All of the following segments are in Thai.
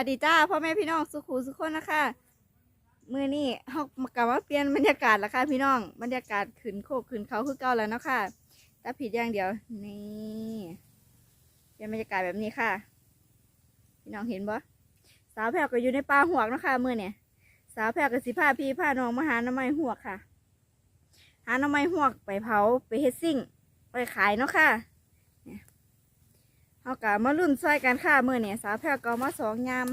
วัสดีจ้าพ่อแม่พี่น้องสุขูสุขคนนะคะมือนี้เฮากลับมาเปลี่ยนบรรยากาศแล้วค่ะพี่น้องบรรยากาศขึ้นโคกขึ้นเขาคือเก่าแล้วเนาะค่ะแต่ผิดอย่างเดียวนี่เป็นบรรยากาศแบบนี้ค่ะ พี่น้องเห็นบ่สาวแพรวก็อยู่ในป่าหวกเนาะค่ะมือเนี่ยสาวแพรวกับสิพาพี่พาน้องมาหาหน้ำไม้หวกค่ะ หาหน้ำไม้หวกไปเผาไปเฮ็ดซิ่งไปขายเนาะค่ะ เอากะมารุ่นซอยกันค่ะมือเนี่ยสาวแพรก็มาสองยาม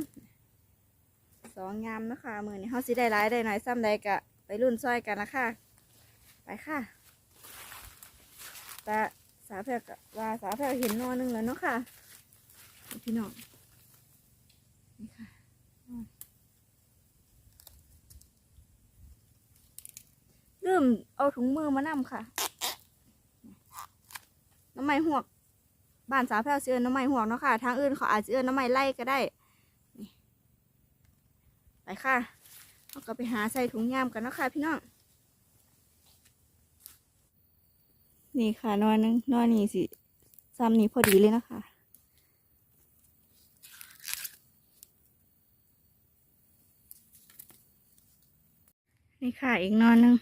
สองยามนะคะมือเนี่ยเขาสิได้หลายได้หน่อยซ้ำใดกะไปรุ่นซอยกันนะคะไปค่ะแต่สาวแพรกว่าสาวแพรเห็นนอนหนึงแล้วเนาะค่ะพี่น้องนี่ค่ะลืมเอาถุงมือมานำค่ะน้ำไม้หวก บ้านสาวแพรวเอิ้นน้ำไม้ห่วงเนาะค่ะ ทางอื่นเขาอาจจะเอิ้นน้ำไม้ไล่ก็ได้ไปค่ะเราก็ไปหาใส่ถุงยามกันเนาะค่ะพี่น้อง นี่ค่ะนอนนึงนอนนี่สิซ้ำนี่พอดีเลยเนาะคะนี่ค่ะอีกนอนนึง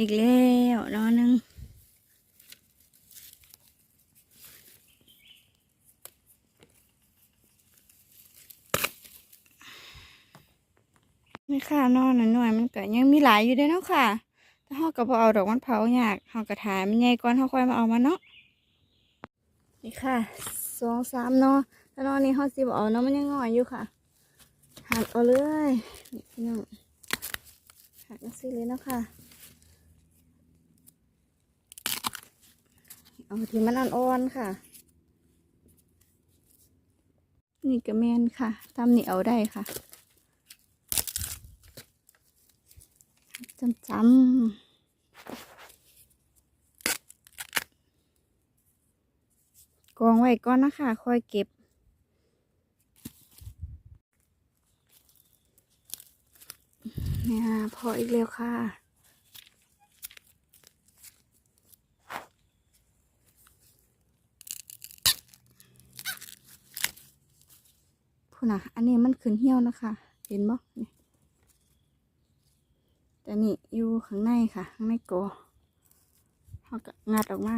อีกแล้วนอนหนึ่งไม่ค่ะนอนหน่อยมันก็ยังมีหลายอยู่เด้เนาะค่ะถ้าเฮาก็บ่เอาดอกมันเผายากเฮาก็ถ่ายมันใหญ่ก่อนเฮาค่อยมาเอามาเนาะนี่ค่ะสองสามนาะแล้วนอนนี้เฮาสิบเอาเนาะมันยังงอยอยู่ค่ะหักเอาเลยนี่พี่น้องหักมาสิเลยเนาะค่ะ เอาที่มันอ่อนๆค่ะ นี่ก็แมนค่ะทำนี่เอาได้ค่ะจำจำกองไว้ก่อนนะคะ ค่อยเก็บ เนี่ยพออีกแล้วค่ะ พูดนะอันนี้มันขึ้นเหี่ยวนะคะ เห็นบ่นี่แต่นี่อยู่ข้างในค่ะ ข้างในกเขาก็งัดออกมา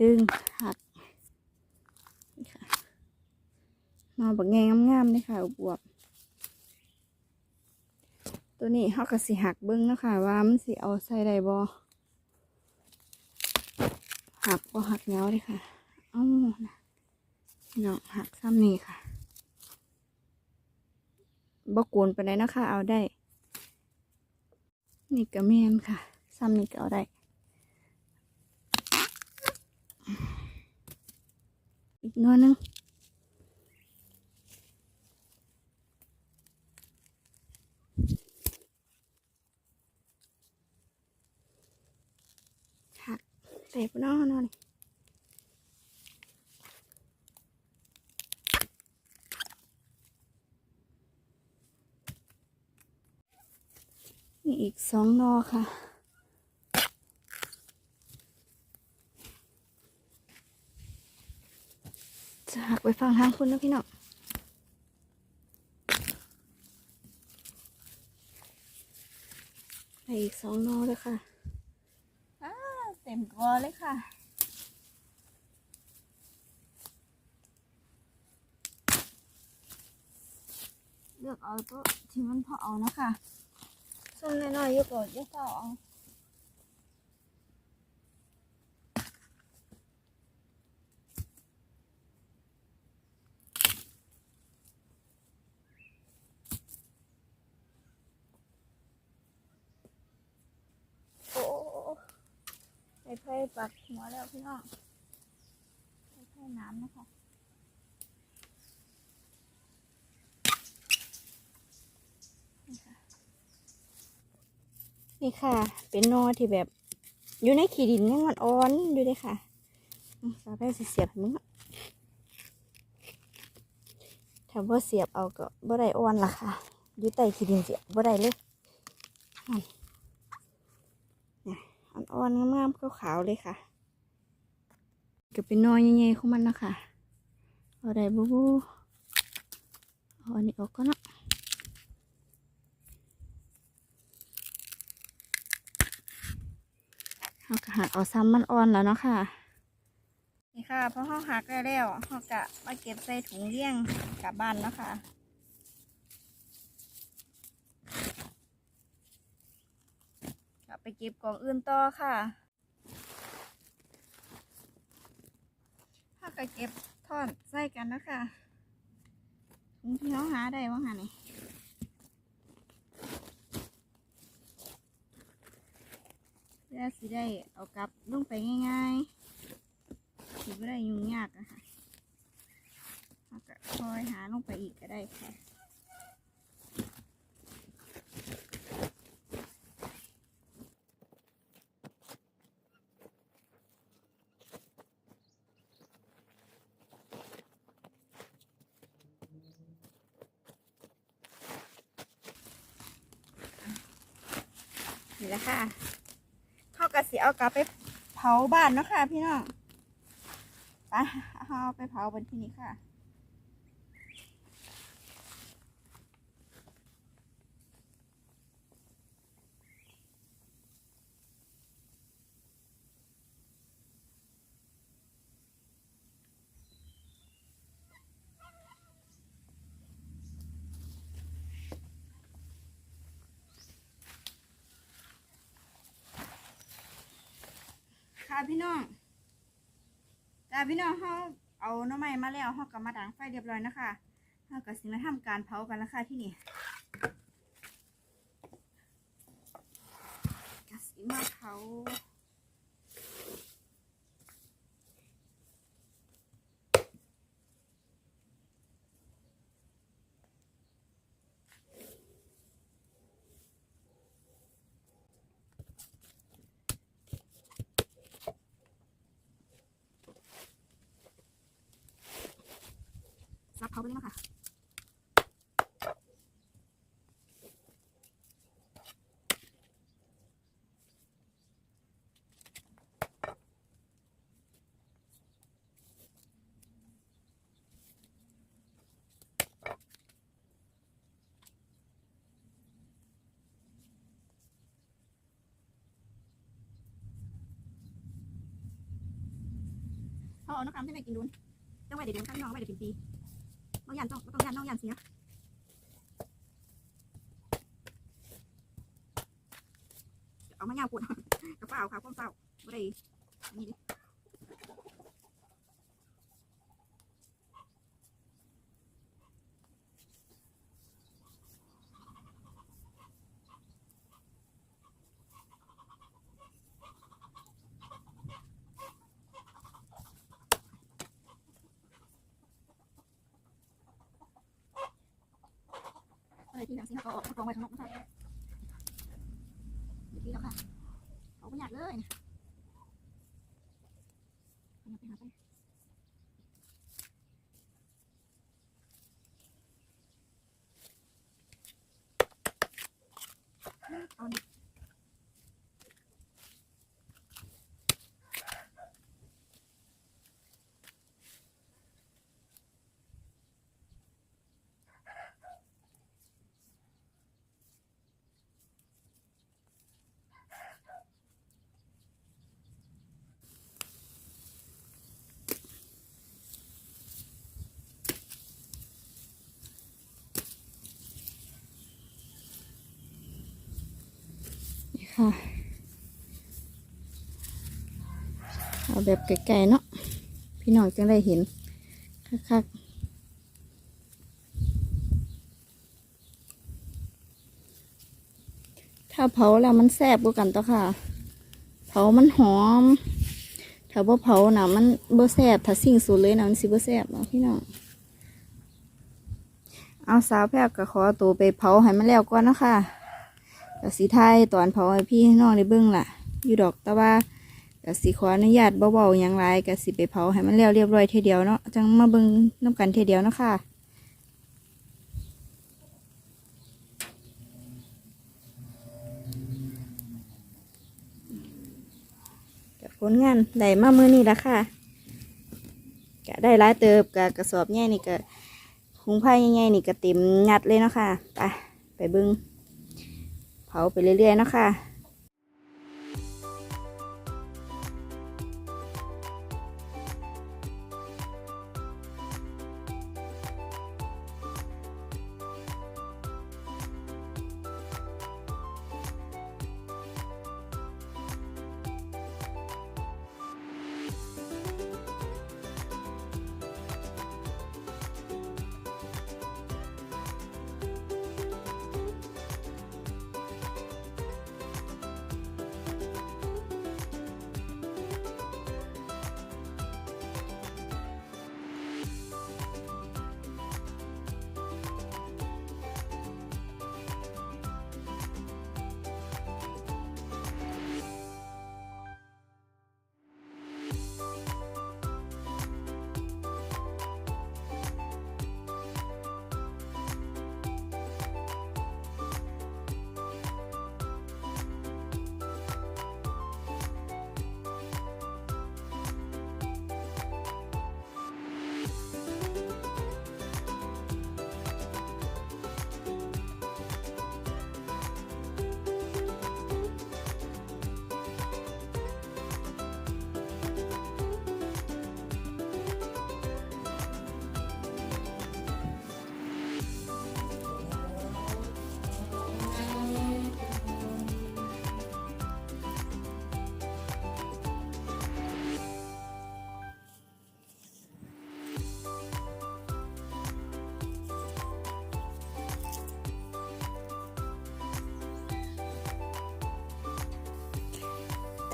ดึงหักนี่ค่ะนอนแบักแงงามๆเลยค่ะบวบตัวนี้เขาก็สิหักเบิ้งนะคะว่ามันสิเอาใส่ได้บ่หักบ่หักเงาเลยค่ะ เอ้านะ พี่น้องหักซ้ำนี่ค่ะบกวนไปเลยนะคะเอาได้ นี่ก็แม่นค่ะ ซ้ำนี่ก็เอาได้อีกหน้อยหนึงหักแต่ปน้อนอนนี่นี่อีก สองนอค่ะ จะหักไปฟังทางคุณนะพี่น้องไปอีกสองนอเลยค่ะอ้าเต็มกอเลยค่ะเลือกเอาตัวที่มันพอเอานะคะ ส้มน้อยๆอยู่ก่อนเดี๋ยวเฝ้าเอโอ้ไอ้ไพ่ปัดหัวแล้วพี่น้องไอ้ไพ่น้ำนะคะนี่ค่ะ นี่ค่ะ เป็นนอที่แบบ อยู่ในขี้ดินยังอ่อนๆอยู่เลยค่ะสาวได้เสียบให้มึงอะถ้าบ่เสียบเอาก็บ่ได้อ่อนล่ะค่ะอยู่ใต้ขี้ดินเสียบบ่ได้เลยนั่นเนี่ยเอาอ่อนๆงามๆขาวๆเลยค่ะก็เป็นนอยใหญ่ๆของมันนะคะเอาได้บูบูเอาอันนี้ออกก็เนาะ เอากระหักเอาซ้ำมันอ่อนแล้วเนาะค่ะ นี่ค่ะพอเขาหักได้แล้วเขากะมาเก็บใส่ถุงเลี้ยงกลับบ้านเนาะค่ะกลับไปเก็บกล่องอื่นต่อค่ะถ้าก็เก็บทอดใส่กันนะคะถุงที่เขาหาได้ว่าหานี่ เพื่อสิได้เอากลับลงไปง่ายๆสิไม่ได้ยุ่งยากอะค่ะเขาก็คอยหาลงไปอีกก็ได้ค่ะ นี่แหละค่ะ เระสีเอากลับไปเผาบ้านเนาะค่ะพี่น้องไปเอาไปเผาบนที่นี้ค่ะาพี่น้องจ้าพี่น้องเขาเอาหน้ำไม้มาแล้วเขาก็มาดังไฟเรียบร้อยนะคะเขาก็สิมาทำการเผากันแล้วค่ะที่นี่ก็สิมาเผา พอเอาน้ำคำที่ไหนกินดูนต้องไว้เดี๋ยวเดี๋ยวข้างนอกไว้เดี๋ยวป็นปีน้องยันต้องต้องยันน้องยันเสียเอามายาวปวดกระเป๋าค่ะความเฝ้าไม่ได้นี่ เลยที่หลังสิเขาออกกองไว้ข้างนอกนะคะเดี๋ยวที่แล้วค่ะเขาไม่อยากเลยนะเอาไปหาไปเอาดินี่ค่ะ เอาแบบไกลๆเนาะพี่น้องจังได้เห็นคักๆถ้าเผาแล้วมันแซ่บกว่ากันต่อค่ะ เผามันหอม ถ้าบ่เผาน่ะ มันบ่แซ่บ ถ้าสิ่งสุดเลยน่ะมันสิบ่แซ่บเนาะพี่น้อง เอาสาวแพรก็ขอตัวไปเผาให้มันแล้วก่อนเนาะค่ะ ก็สีไทยตอนเผาให้พี่ให้น้องได้เบิ่งล่ะ อยู่ดอกแต่ว่าก็สิขออนุญาตเบาๆอย่างไรก็สิไปเผาให้มันแล้วเรียบร้อยเทีเดียวเนาะจังมาเบิ่งน้ำกันเทีเดียวเนาะค่ะผลงานได้มามือนี้ละค่ะก็ได้หลายเติบกับกระสอบใหญ่นี่ก็หุงผ้าใหญ่ๆนี่ก็เต็มงัดเลยเนาะค่ะ ไป ไปเบึงเผาไปเรื่อยๆนะคะ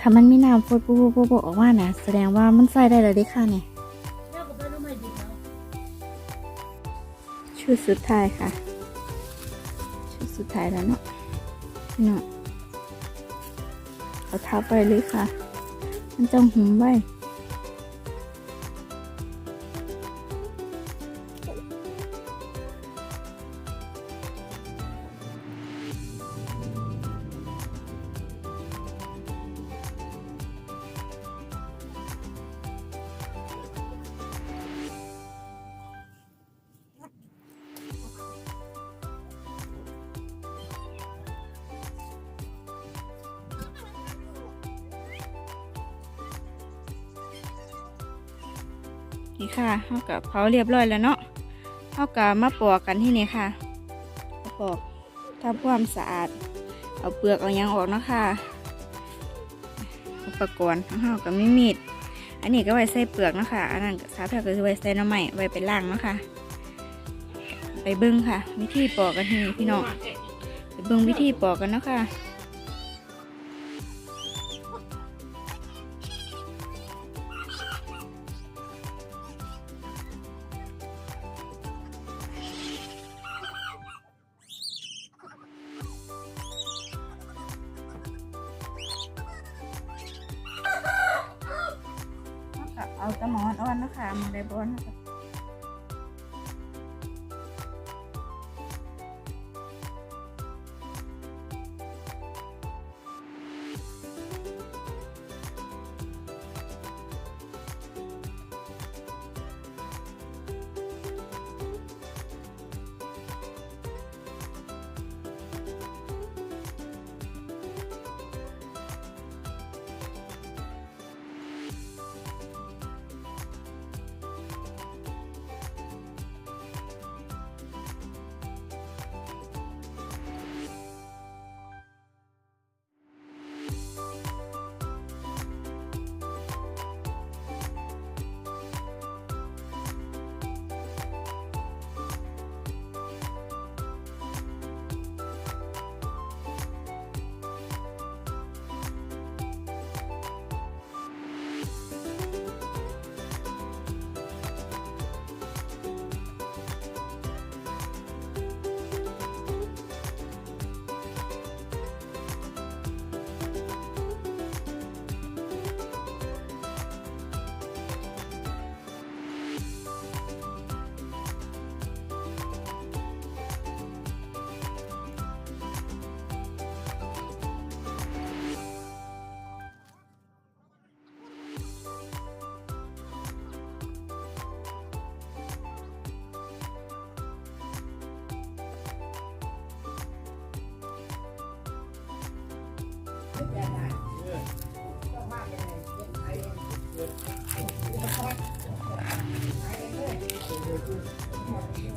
ถ้ามันมีน้ำฟดปุ๊บปุ๊บปุ๊บออกมานะแสดงว่ามันใส่ได้เลยดิค่ะเนี่ยชุดสุดท้ายค่ะ ชุดสุดท้ายแล้วเนาะเนาะเอาทับไปเลยค่ะ มันจะหุมไว้ นี่ค่ะเท่ากับเผาเรียบร้อยแล้วเนาะเท่ากับมาปอกกันที่นี่ค่ะมาปอกทำความสะอาด เอาเปลือกเอายังออกเนาะค่ะ อุปกรณ์ของเฮากับมีมีด อันนี้ก็ไว้ใส่เปลือกเนาะค่ะ อันนั้นสาแพรก็คือไว้ใส่น้ำใหม่ไว้เป็นล่างเนาะค่ะ ไปเบิ้งค่ะ วิธีปอกกันที่นี่พี่น้อง ไปเบิ้งวิธีปอกกันเนาะค่ะ เอาตะหมอนอ่อนนะคะมาได้บอนนะคะ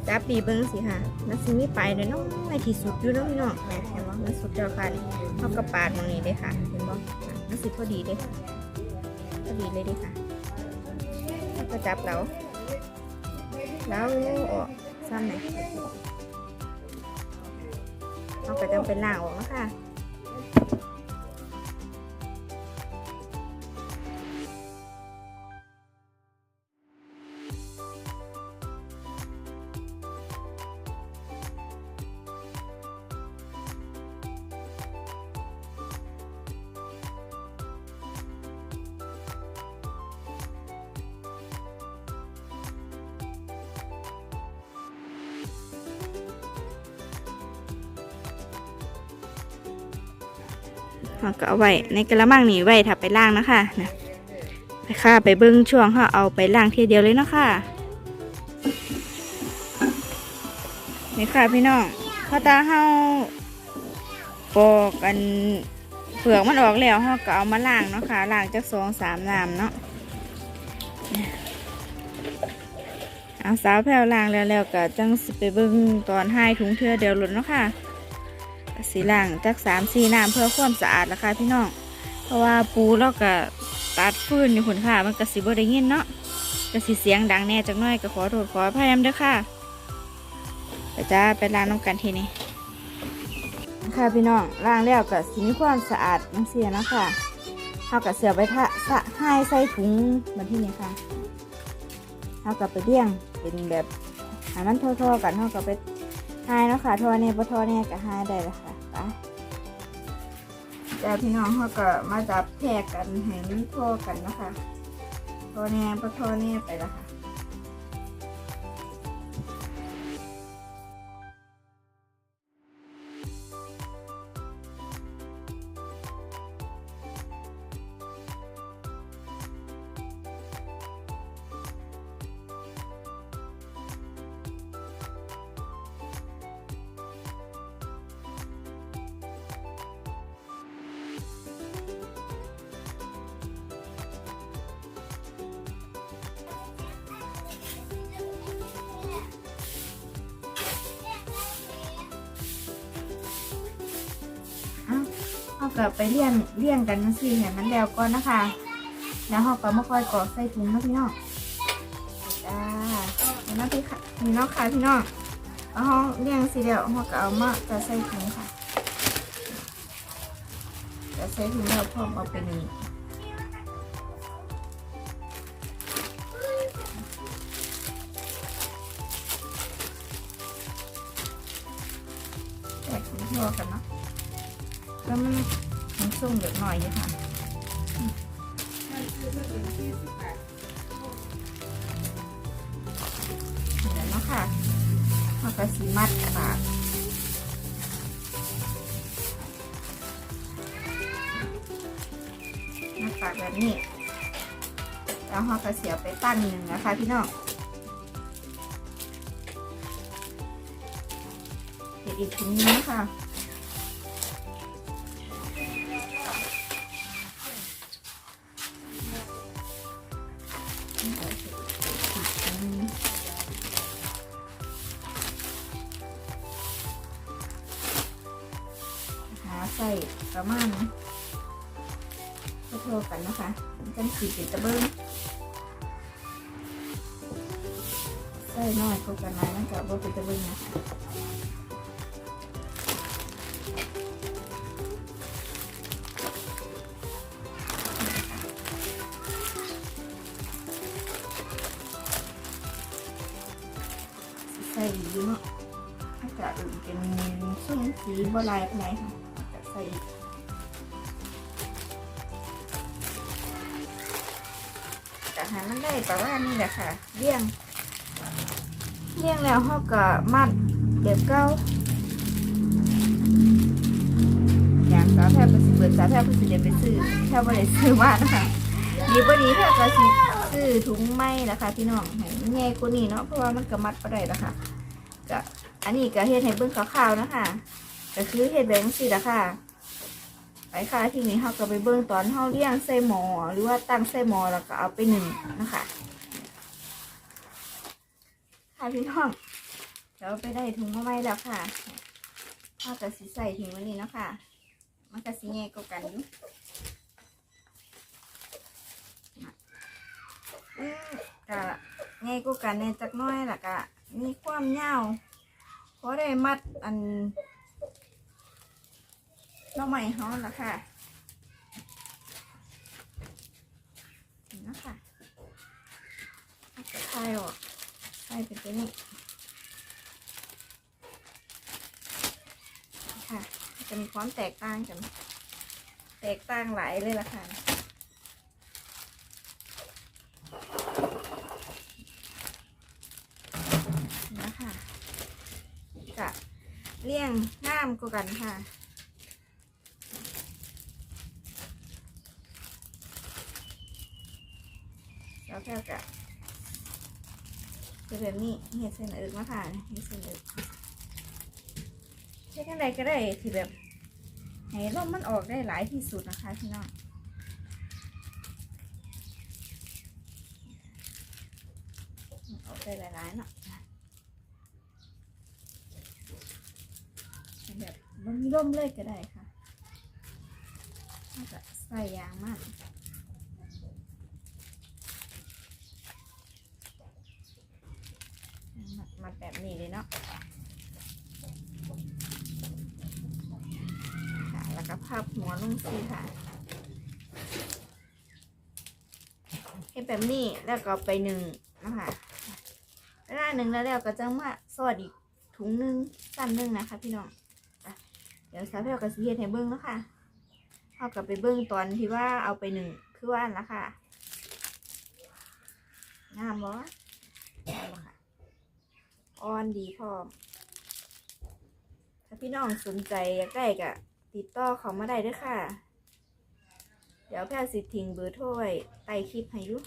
จับปีเบิ้งสิค่ะมันสิมีไปเด้อน้องในที่สุดอยู่เนาะพี่น้องแหม่เห็นบ่มันสุดแล้วค่ะนี่เอากระปาดตรงนี้เด้ค่ะเห็นบ่มันสิพอดีเด้ค่ะพอดีเลยด้ค่ะแล้วก็จับเราแล้วออกซ้ำไหนเอาก็จะเป็นล่าออกแล้วค่ะ เราก็เอาไว้ในกระมังนี่ไว้ถ้าไปล่างนะคะนะไปค่ะไปเบิ้งช่วงเขาเอาไปล่างทีเดียวเลยเนาะคะนี่ค่ะพี่น้องข้าตาเฮาปอกกันเปลือกมันออกแล้วเขาก็เอามาล่างเนาะค่ะล่างจากสองสามน้ำเนาะเอาสาวแผ่วล่างแล้วแล้วก็จังสิไปเบิ้งตอนให้ถุงเทือเดียวหลุดเนาะค่ะ สีล่างจากสามสี่น้ำเพื่อความสะอาดราคาพี่น้อง เพราะว่าปูแล้วก็ตัดฟืนอยู่ผลค่ะมันกระสีบได้ยินเนาะกระสีเสียงดังแน่จักน้อยก็ขอโทษขออภัยเด้อค่ะแต่จะไปล้างน้ำกันทีนี้ค่ะพี่น้องล้างแล้วก็สีมีความสะอาดนังเสียนะค่ะเอากับเสือไปทะสะให้ใส่ถุงมาที่นี่ค่ะเอากับไปเลี้ยงเป็นแบบห้มันทั่วๆกันเอากับไปหายแล้วค่ะทอเนี่ยปะทอเนี่ยก็หายได้แล้วค่ะ แต่พี่น้องเขาก็มาจับแพรกันให้มันทอกันนะคะทอเนี่ยปะทอแน่ไปละค่ะ ก็ไปเลี่ยนเลี่ยนกันจังซี่เห็นมันแล้วก่อนนะคะ แล้วเราก็มาค่อยกรอกใส่ถุงนะพี่น้องจ้าเห็นไหมพี่ค่ะพี่น้องค่ะพี่น้องเอาห้องเลี่ยงสิเดียวเราก็เอามาจะใส่ถุงค่ะจะใส่ถุงแล้วพร้อมเอาไปนี่ ค่ะเราก็สีมัดปากมัดปากแบบนี้ แล้วเราก็เสียไปตั้งหนึ่งนะคะพี่น้องเดี๋ยวอีกถุงนึงนะคะ กอยู่เนาะถ้าจะอื่นเป็นส้มสีบัวลายอะไรค่ะจะใส่อีกกะหามันได้ประมาณนี้แหละค่ะเลี้ยงเลี้ยงแล้วเขาก็มัดเก็บเก้าอย่างสาวแพทย์ประสิเปิดสาวแพทย์ประสิเดี๋ยวไปซื้อถ้าไม่ได้ซื้อมานะคะดีพอดีแพทย์ประสิซื้อถุงไม้นะคะพี่น้องให้มันใหญ่กว่านี้เนาะเพราะว่ามันก็มัดไปได้แล้วค่ะก็ อันนี้ก็เฮ็ดให้เบิ่งคร่าวๆนะคะก็คือเฮ็ดแบบนี้สิละค่ะ ไปค่ะทีนี้เราก็ไปเบิ่งตอนเฮาเลี้ยงใส่หมอหรือว่าตั้งใส่หมอแล้วก็เอาไปหนึ่งนะคะค่ะพี่น้องเดี๋ยวไปได้ถุงมาไว้แล้วค่ะเราก็สิใส่ถุงวันนี้เนาะคะมันก็สิแง่กว่ากันอยู่อืมก็ง่ายกว่ากันในจักน้อยล่ะก็มีความยาว พราะได้มัดอันน้องใหม่เขาละค่ะนี่นะคะเอาไปคลายออกคลายเป็นตัวนี้ค่ะ จะมีความแตกต่างกัน แตกต่างหลายเลยล่ะค่ะ กะเลี่ยงง่ามกว่ากันค่ะแล้วแก้วกะจะแบบนี้เห็ดเส้นอิกมาค่ะเห็ดเส้นอิกใช้กันใดก็ได้ที่แบบให้ลมมันออกได้หลายที่สุดนะคะพี่น้องออกได้หลายๆเนาะ แบบร่มร่มเลยก็ได้ค่ะถ้าจะใส่ยางมากมัดมัดแบบนี้เลยเนาะค่ะแล้วก็พับหัวลงสีค่ะให้แบบนี้แล้วก็ไปหนึ่งนะคะเวลาหนึ่งแล้วแล้วก็จะมาสอดอีกถุงหนึงสั้นหนึงนะคะพี่น้อง ดี๋ยวสาวเพียวกับสีเฮ็ดให้เบิ้งแล้วค่ะเอากลับไปเบิ้งตอนที่ว่าเอาไปหนึ่งคือว่าอันละค่ะงามบ่งามบ่ค่ะอ่อนดีพร้อมถ้าพี่น้องสนใจอยากได้ก็ติดต่อเขามาได้ด้วยค่ะ เดี๋ยวแพรสิทิ้งเบอร์โทรไว้ใต้คลิปให้ยุ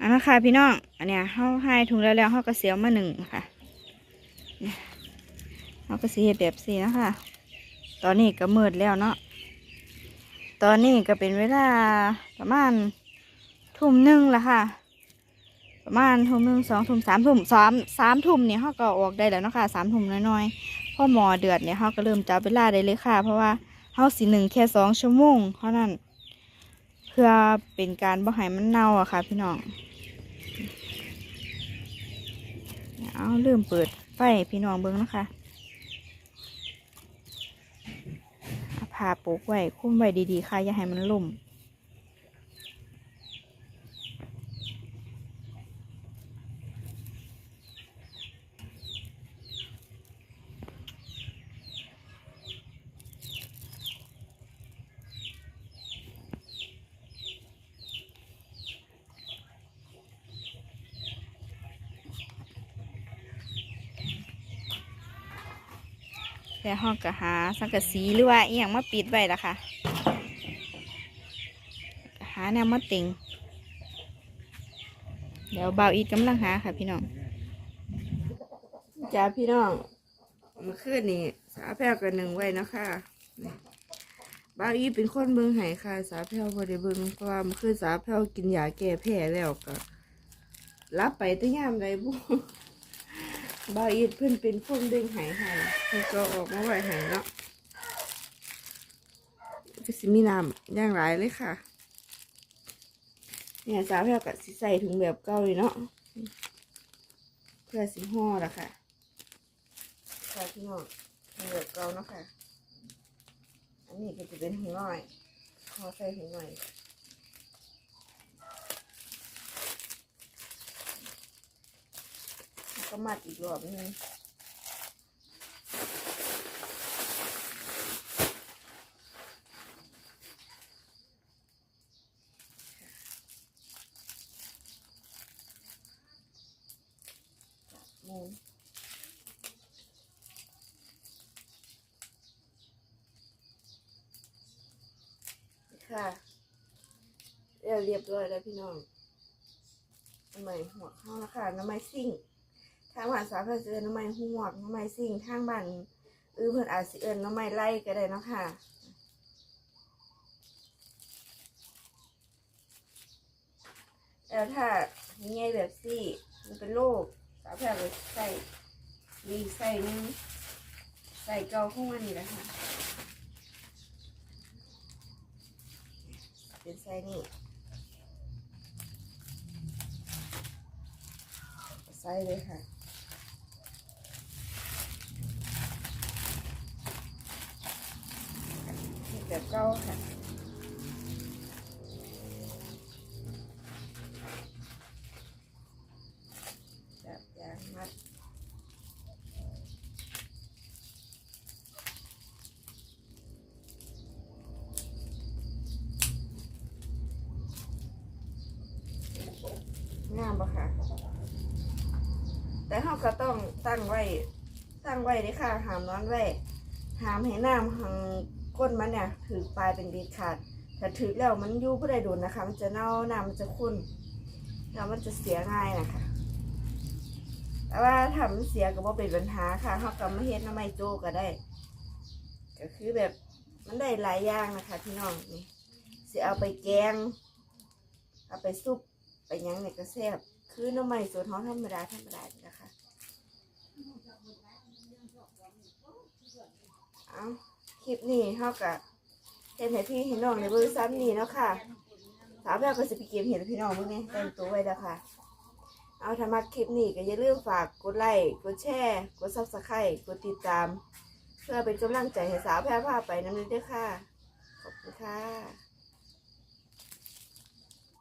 อันนั้นค่ะพี่น้อง อันเนี้ยเข้าให้ถุงแล้วแล้วเขาก็เสียวมาหนึ่งค่ะ เราก็สีเฮ็ดแบบสีนะคะ ตอนนี้ก็มืดแล้วเนาะ ตอนนี้ก็เป็นเวลาประมาณทุ่มหนึ่งละค่ะ ประมาณทุ่มหนึ่งสองทุ่มสามทุ่มสามสามทุ่มเนี่ยเขาก็ออกได้แล้วเนาะค่ะสามทุ่มน้อยๆพอหมอเดือดเนี่ยเขาก็เริ่มจับเวลาได้เลยค่ะ เพราะว่าเขาสีหนึ่งแค่สองชั่วโมงเท่านั้น เพื่อเป็นการบ่ให้มันเน่าอะค่ะ พี่น้องเอาเริ่มเปิด ไฟให้พี่น้องเบิ้งนะคะผ่าผ้าโปกไว้คุ้มไว้ดีๆค่ะอย่าให้มันล่ม แล้วห้องก็หาสังกะสีหรือว่าอีหยังมาปิดไว้ละค่ะก็หาแนวมาติงเดี๋ยวเบาอีดกำลังหาค่ะพี่น้องจ้าพี่น้องเมื่อคืนนี้สาแพรวกันหนึ่งไว้นะคะนี่บ่าอีดเป็นคนเบิ่งไห้ค่ะ สาแพรวบ่ได้เบิ่งเพราะว่าเมื่อคืนสาแพรวกินยาแก้แพ้แล้วก็รับไปแต่ยามใดบุ บาอีดเพื่อนเป็นคนเด้งหายหายเพิ่นก็ออกมาไหวหายเนาะก็สิมีน้ำย่างไรเลยค่ะ เนี่ยสาวแพรกับสิใส่ถุงแบบเก่าเลยเนาะเพื่อสิห่อละค่ะค่ะพี่น้องถุงแบบเก่าเนาะค่ะ อันนี้ก็จะเป็นถุงน้อยห่อใส่ถุงน้อย แล้ว ก็มัดอีกรอบนึงมูนค่ะเรียบร้อยแล้วพี่น้องน้ำมันหัวข้าแล้วค่ะน้ำไมันซิ่ง ทางบ้านสาวก็เจอน้ำมันหวกน้ำมันซิ่งทางบ้านอือเพิ่อนอาจสิเอิ้นหน้ำไม้ไล่ก็ได้เนาะค่ะแล้วถ้ามีไงแบบซี่มันเป็นโรคสาวแพร่ไปใส่มีใส่นึงใส่เกาข้างมันนี่แหละค่ะเป็นไส้นี่ใส่เลยค่ะ แบบเก้าค่ะจับยางมัดงามปะค่ะ แต่เขาก็ต้องตั้งไว้ ตั้งไว้เด้อค่ะหามนอนไว้หามให้น้ำหัง ก้นมันเนี่ยถือปลายเป็นเด็ดขาดถ้าถือแล้วมันยู่ผู้ใดโดนนะคะ มันจะเน่าน้ำมันจะขุ่นแล้วมันจะเสียง่ายนะคะ แต่ว่าทำเสียก็บ่เป็นปัญหาค่ะเขาก็มาเฮ็ดน้ำไม่โจก็ได้ ก็คือแบบมันได้หลายอย่างนะคะพี่น้องนี่สิเอาไปแกง เอาไปซุปไปยังเนี่ยก็แซ่บคือน้ำไม่สดท้องธรรมดาธรรมดานี่นะคะ เอา คลิปนี้เขาก็เห็นให้พี่เห็นน้องในเบอร์ซ้ำนี่เนาะค่ะ สาวแววก็สิไปเก็บเห็นพี่น้องพวกนี้เต็มตัวไว้แล้วค่ะ เอาธรรมะคลิปนี้ก็อย่าลืมฝากกดไลค์กดแชร์กดซับสไครต์กดติดตาม เพื่อเป็นกำลังใจให้สาวแพร่ผ้าไปน้ำนี้ด้วยค่ะ ขอบคุณค่ะ